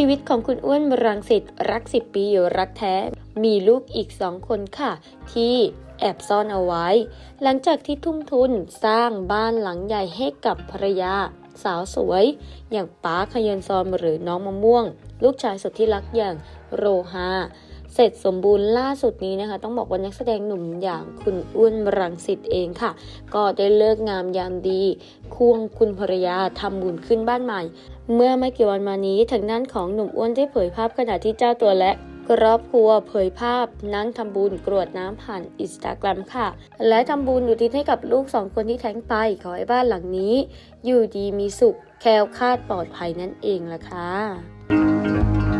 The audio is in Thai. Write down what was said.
ชีวิตของคุณอ้วนบรังสิตรักสิบปีอยู่รักแท้ มีลูกอีกสองคนค่ะ ที่แอบซ่อนเอาไว้ หลังจากที่ทุ่มทุนสร้างบ้านหลังใหญ่ให้กับภรรยาสาวสวย อย่างป้าขยันซอนหรือน้องมะม่วง ลูกชายสุดที่รักอย่างโรฮา เสร็จสมบูรณ์ล่าสุดนี้นะคะ ต้องบอกว่านักแสดงหนุ่มอย่างคุณอ้วนรังสิตเองค่ะ ก็ได้เลิกงามยามดี ควงคุณภรรยาทำบุญขึ้นบ้านใหม่ เมื่อไม่กี่วันมานี้ทางด้านของหนุ่มอ้วนได้เผยภาพขณะที่เจ้าตัวและครอบครัวเผยภาพนั่งทำบุญกรวดน้ำผ่านอินสตาแกรมค่ะ และทำบุญอุทิศให้กับลูกสองคนที่แท้งไป ขอให้บ้านหลังนี้ อยู่ดีมีสุข แคล้วคลาดปลอดภัยนั่นเองล่ะค่ะ